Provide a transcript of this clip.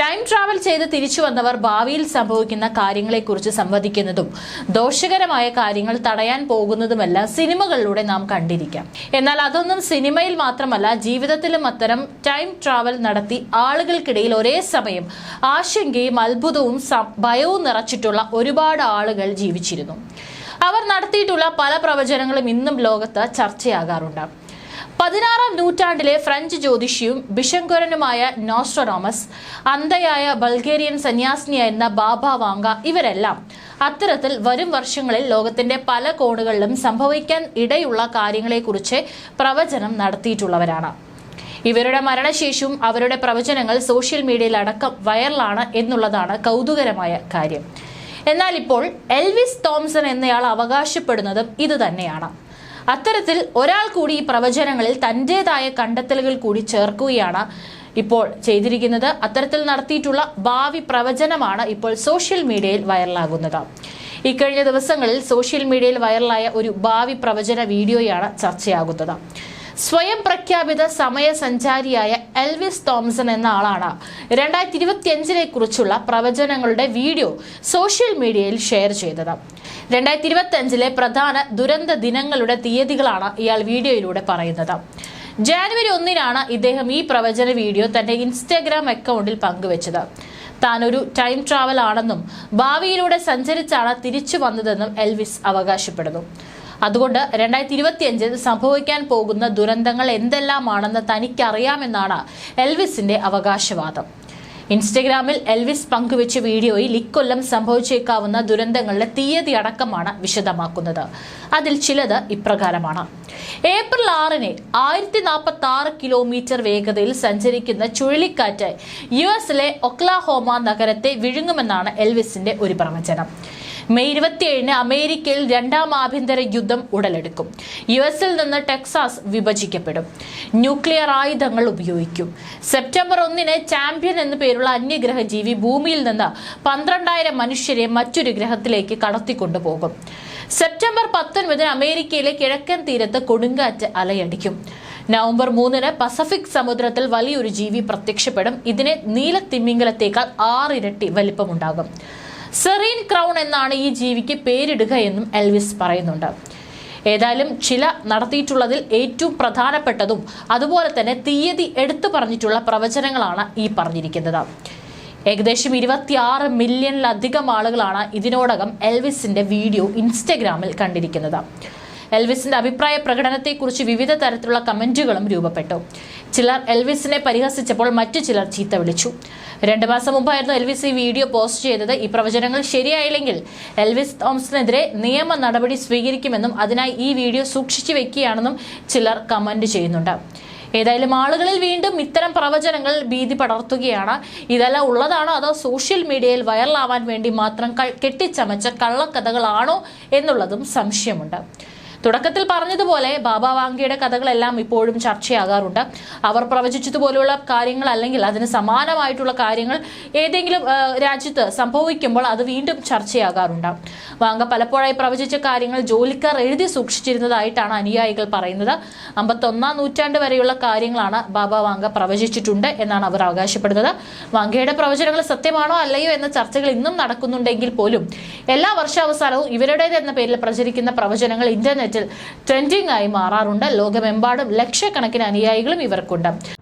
Time travel ചെയ്ത് തിരിച്ചു വന്നവർ ഭാവിയിൽ സംഭവിക്കുന്ന കാര്യങ്ങളെക്കുറിച്ച് സംവദിക്കുന്നതും ദോഷകരമായ കാര്യങ്ങൾ തടയാൻ പോകുന്നതുമെല്ലാം സിനിമകളിലൂടെ നാം കണ്ടിരിക്കാം. എന്നാൽ അതൊന്നും സിനിമയിൽ മാത്രമല്ല ജീവിതത്തിലും അത്തരം ടൈം ട്രാവൽ നടത്തി ആളുകൾക്കിടയിൽ ഒരേ സമയം ആശങ്കയും അത്ഭുതവും ഭയവും നിറച്ചിട്ടുള്ള ഒരുപാട് ആളുകൾ ജീവിച്ചിരുന്നു. അവർ നടത്തിയിട്ടുള്ള പല പ്രവചനങ്ങളും ഇന്നും ലോകത്ത് ചർച്ചയാകാറുണ്ട്. പതിനാറാം നൂറ്റാണ്ടിലെ ഫ്രഞ്ച് ജ്യോതിഷിയും ബിഷങ്കുരനുമായ നോസ്ട്രോഡോമസ് അന്ധയായ ബൾഗേറിയൻ സന്യാസിനിയായിരുന്ന ബാബ വാങ്ക ഇവരെല്ലാം അത്തരത്തിൽ വരും വർഷങ്ങളിൽ ലോകത്തിന്റെ പല കോണുകളിലും സംഭവിക്കാൻ ഇടയുള്ള കാര്യങ്ങളെക്കുറിച്ച് പ്രവചനം നടത്തിയിട്ടുള്ളവരാണ്. ഇവരുടെ മരണശേഷവും അവരുടെ പ്രവചനങ്ങൾ സോഷ്യൽ മീഡിയയിൽ അടക്കം വൈറലാണ് എന്നുള്ളതാണ് കൗതുകരമായ കാര്യം. എന്നാൽ ഇപ്പോൾ എൽവിസ് തോംസൺ എന്നയാൾ അവകാശപ്പെടുന്നതും ഇത് തന്നെയാണ് അത്തരത്തിൽ ഒരാൾ കൂടി ഈ പ്രവചനങ്ങളിൽ തന്റെതായ കണ്ടെത്തലുകൾ കൂടി ചേർക്കുകയാണ് ഇപ്പോൾ ചെയ്തിരിക്കുന്നത്. അത്തരത്തിൽ നടത്തിയിട്ടുള്ള ഭാവി പ്രവചനമാണ് ഇപ്പോൾ സോഷ്യൽ മീഡിയയിൽ വൈറലാകുന്നത്. ഇക്കഴിഞ്ഞ ദിവസങ്ങളിൽ സോഷ്യൽ മീഡിയയിൽ വൈറലായ ഒരു ഭാവി പ്രവചന വീഡിയോയാണ് ചർച്ചയാകുന്നത്. സ്വയം പ്രഖ്യാപിത സമയസഞ്ചാരിയായ എൽവിസ് തോംസൺ എന്ന ആളാണ്. രണ്ടായിരത്തി ഇരുപത്തിയഞ്ചിനെ കുറിച്ചുള്ള പ്രവചനങ്ങളുടെ വീഡിയോ സോഷ്യൽ മീഡിയയിൽ ഷെയർ ചെയ്തത്. രണ്ടായിരത്തി ഇരുപത്തി അഞ്ചിലെ പ്രധാന ദുരന്ത ദിനങ്ങളുടെ തീയതികളാണ് ഇയാൾ വീഡിയോയിലൂടെ പറയുന്നത്. ജാനുവരി ഒന്നിനാണ് ഇദ്ദേഹം ഈ പ്രവചന വീഡിയോ തന്റെ ഇൻസ്റ്റാഗ്രാം അക്കൗണ്ടിൽ പങ്കുവച്ചത്. താൻ ഒരു ടൈം ട്രാവൽ ആണെന്നും ഭാവിയിലൂടെ സഞ്ചരിച്ചാണ് തിരിച്ചു വന്നതെന്നും എൽവിസ് അവകാശപ്പെടുന്നു. അതുകൊണ്ട് രണ്ടായിരത്തി ഇരുപത്തിയഞ്ചിൽ സംഭവിക്കാൻ പോകുന്ന ദുരന്തങ്ങൾ എന്തെല്ലാമാണെന്ന് തനിക്കറിയാമെന്നാണ് എൽവിസിന്റെ അവകാശവാദം. ഇൻസ്റ്റഗ്രാമിൽ എൽവിസ് പങ്കുവെച്ച വീഡിയോയിൽ ഇക്കൊല്ലം സംഭവിച്ചേക്കാവുന്ന ദുരന്തങ്ങളുടെ തീയതി അടക്കമാണ് വിശദമാക്കുന്നത്. അതിൽ ചിലത് ഇപ്രകാരമാണ്. ഏപ്രിൽ ആറിന് ആയിരത്തി നാൽപ്പത്തി ആറ് കിലോമീറ്റർ വേഗതയിൽ സഞ്ചരിക്കുന്ന ചുഴലിക്കാറ്റ് യു എസിലെ ഒക്ലാഹോമ നഗരത്തെ വിഴുങ്ങുമെന്നാണ് എൽവിസിന്റെ ഒരു പ്രവചനം. മെയ് ഇരുപത്തിയേഴിന് അമേരിക്കയിൽ രണ്ടാം ആഭ്യന്തര യുദ്ധം ഉടലെടുക്കും. യു എസിൽ നിന്ന് ടെക്സാസ് വിഭജിക്കപ്പെടും. ന്യൂക്ലിയർ ആയുധങ്ങൾ ഉപയോഗിക്കും. സെപ്റ്റംബർ ഒന്നിന് ചാമ്പ്യൻ എന്നു പേരുള്ള അന്യഗ്രഹ ജീവി ഭൂമിയിൽ നിന്ന് പന്ത്രണ്ടായിരം മനുഷ്യരെ മറ്റൊരു ഗ്രഹത്തിലേക്ക് കടത്തിക്കൊണ്ടുപോകും. സെപ്റ്റംബർ പത്തൊൻപതിന് അമേരിക്കയിലെ കിഴക്കൻ തീരത്ത് കൊടുങ്കാറ്റ് അലയടിക്കും. നവംബർ മൂന്നിന് പസഫിക് സമുദ്രത്തിൽ വലിയൊരു ജീവി പ്രത്യക്ഷപ്പെടും. ഇതിനെ നീലത്തിമിംഗലത്തേക്കാൾ ആറിരട്ടി വലിപ്പമുണ്ടാകും. സെറീൻ ക്രൗൺ എന്നാണ് ഈ ജീവിക്ക് പേരിടുക എന്നും എൽവിസ് പറയുന്നുണ്ട്. ഏതായാലും ചില നടത്തിയിട്ടുള്ളതിൽ ഏറ്റവും പ്രധാനപ്പെട്ടതും അതുപോലെ തന്നെ തീയതി എടുത്തു പറഞ്ഞിട്ടുള്ള പ്രവചനങ്ങളാണ് ഈ പറഞ്ഞിരിക്കുന്നത്. ഏകദേശം ഇരുപത്തിയാറ് മില്യണിലധികം ആളുകളാണ് ഇതിനോടകം എൽവിസിന്റെ വീഡിയോ ഇൻസ്റ്റഗ്രാമിൽ കണ്ടിരിക്കുന്നത്. എൽവിസിന്റെ അഭിപ്രായ പ്രകടനത്തെക്കുറിച്ച് വിവിധ തരത്തിലുള്ള കമന്റുകളും രൂപപ്പെട്ടു. ചിലർ എൽവിസിനെ പരിഹസിച്ചപ്പോൾ മറ്റു ചിലർ ചീത്ത വിളിച്ചു. രണ്ടു മാസം മുമ്പായിരുന്നു എൽവിസ് ഈ വീഡിയോ പോസ്റ്റ് ചെയ്തത്. ഈ പ്രവചനങ്ങൾ ശരിയായില്ലെങ്കിൽ എൽവിസ് തോമസിനെതിരെ നിയമ നടപടി സ്വീകരിക്കുമെന്നും അതിനായി ഈ വീഡിയോ സൂക്ഷിച്ചു വെക്കുകയാണെന്നും ചിലർ കമന്റ് ചെയ്യുന്നുണ്ട്. ഏതായാലും ആളുകളിൽ വീണ്ടും ഇത്തരം പ്രവചനങ്ങൾ ഭീതി പടർത്തുകയാണ്. ഇതെല്ലാം ഉള്ളതാണോ അതോ സോഷ്യൽ മീഡിയയിൽ വൈറലാവാൻ വേണ്ടി മാത്രം കെട്ടിച്ചമച്ച കള്ളക്കഥകളാണോ എന്നുള്ളതും സംശയമുണ്ട്. തുടക്കത്തിൽ പറഞ്ഞതുപോലെ ബാബ വാങ്കിയുടെ കഥകളെല്ലാം ഇപ്പോഴും ചർച്ചയാകാറുണ്ട്. അവർ പ്രവചിച്ചതുപോലെയുള്ള കാര്യങ്ങൾ അല്ലെങ്കിൽ അതിന് സമാനമായിട്ടുള്ള കാര്യങ്ങൾ ഏതെങ്കിലും രാജ്യത്ത് സംഭവിക്കുമ്പോൾ അത് വീണ്ടും ചർച്ചയാകാറുണ്ട്. വാങ്ക പലപ്പോഴായി പ്രവചിച്ച കാര്യങ്ങൾ ജോലിക്കാർ എഴുതി സൂക്ഷിച്ചിരുന്നതായിട്ടാണ് അനുയായികൾ പറയുന്നത്. അമ്പത്തൊന്നാം നൂറ്റാണ്ട് വരെയുള്ള കാര്യങ്ങളാണ് ബാബ വാങ്ക പ്രവചിച്ചിട്ടുണ്ട് എന്നാണ് അവർ അവകാശപ്പെടുന്നത്. വാങ്കയുടെ പ്രവചനങ്ങൾ സത്യമാണോ അല്ലയോ എന്ന ചർച്ചകൾ ഇന്നും നടക്കുന്നുണ്ടെങ്കിൽ പോലും എല്ലാ വർഷാവസാനവും ഇവരുടേത് എന്ന പേരിൽ പ്രചരിക്കുന്ന പ്രവചനങ്ങൾ ഇന്റർനെറ്റിൽ ട്രെൻഡിംഗ് ആയി മാറാറുണ്ട്. ലോകമെമ്പാടും ലക്ഷക്കണക്കിന് അനുയായികളും ഇവർക്കുണ്ട്.